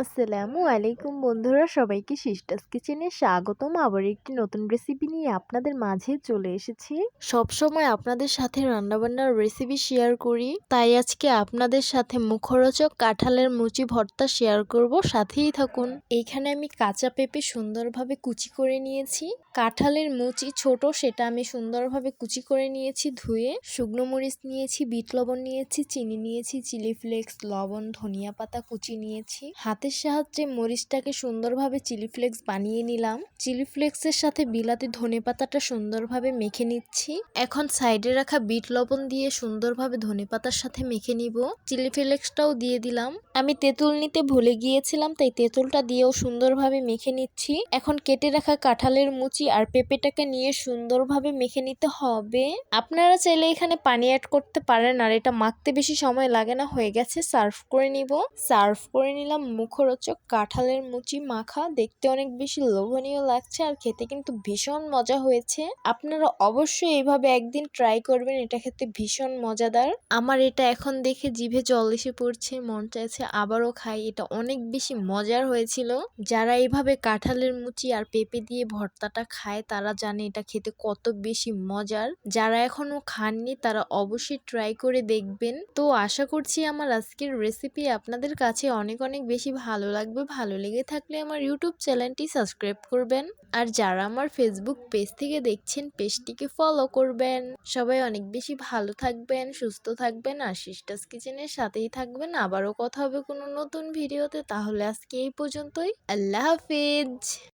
আসসালামু আলাইকুম বন্ধুরা, সবাইকে সিস্টার্স কিচেনে স্বাগতম। আবার একটি নতুন রেসিপি নিয়ে আপনাদের মাঝে চলে এসেছি। সব সময় আপনাদের সাথে রান্নাবান্নার রেসিপি শেয়ার করি, তাই আজকে আপনাদের সাথে মুখরোচক কাঁঠালের মুচি ভর্তা শেয়ার করব। সাথেই থাকুন। এইখানে আমি কাঁচা পেঁপে সুন্দরভাবে কুচি করে নিয়েছি। কাঁঠালের মুচি ছোট, সেটা আমি সুন্দরভাবে কুচি করে নিয়েছি ধুয়ে। শুকনো মরিচ নিয়েছি, বিট লবণ নিয়েছি, চিনি নিয়েছি চিলি ফ্লেক্স লবণ, ধনিয়া পাতা কুচি নিয়েছি। হাতের সাহায্যে মরিচটাকে সুন্দরভাবে চিলি ফ্লেক্স বানিয়ে নিলাম। চিলি ফ্লেক্সের সাথে বিলাতি ধনে পাতাটা সুন্দরভাবে মেখে নিচ্ছি। এখন সাইডে রাখা বিট লবণ দিয়ে সুন্দরভাবে ধনে পাতার সাথে মেখে নিব। চিলি ফ্লেক্সটাও দিয়ে দিলাম। আমি তেঁতুল নিতে ভুলে গিয়েছিলাম, তাই তেঁতুলটা দিয়েও সুন্দরভাবে মেখে নিচ্ছি। এখন কেটে রাখা কাঁঠালের মুচি আর পেঁপেটাকে নিয়ে সুন্দরভাবে মেখে নিতে হবে। আপনারা চাইলে এখানে পানি অ্যাড করতে পারেন, আর এটা মাখতে বেশি সময় লাগে না, হয়ে গেছে, সার্ভ করে নিব। সার্ভ করে নিলাম মুখরোচক কাঁঠালের মুচি মাখা দেখতে অনেক বেশি লোভনীয় লাগছে আর খেতে কিন্তু ভীষণ মজা হয়েছে। আপনারা অবশ্যই এইভাবে একদিন ট্রাই করবেন, এটা খেতে ভীষণ মজাদার। আমার এটা এখন দেখে জিভে জল এসে পড়ছে, মন চাইছে আবারও খাই, এটা অনেক বেশি মজার হয়েছিল। যারা এইভাবে কাঁঠালের মুচি আর পেঁপে দিয়ে ভর্তাটা খায়, তারা জানে এটা খেতে কত বেশি মজার। যারা এখনও খাননি, তারা অবশ্যই ট্রাই করে দেখবেন। তো আশা করছি আমার আজকের রেসিপি আপনাদের কাছে অনেক অনেক বেশি ভালো লাগবে ভালো লেগে থাকলে আমার ইউটিউব চ্যানেলটি সাবস্ক্রাইব করবেন। আর যারা আমার ফেসবুক পেজ থেকে দেখছেন পেজটিকে ফলো করবেন। সবাই অনেক বেশি ভালো থাকবেন, সুস্থ থাকবেন। আর সিস্টার্স কিচেনের সাথেই থাকবেন। আবারও কথা হবে কোনো নতুন ভিডিওতে তাহলে আজকে এই পর্যন্তই। আল্লাহ হাফিজ।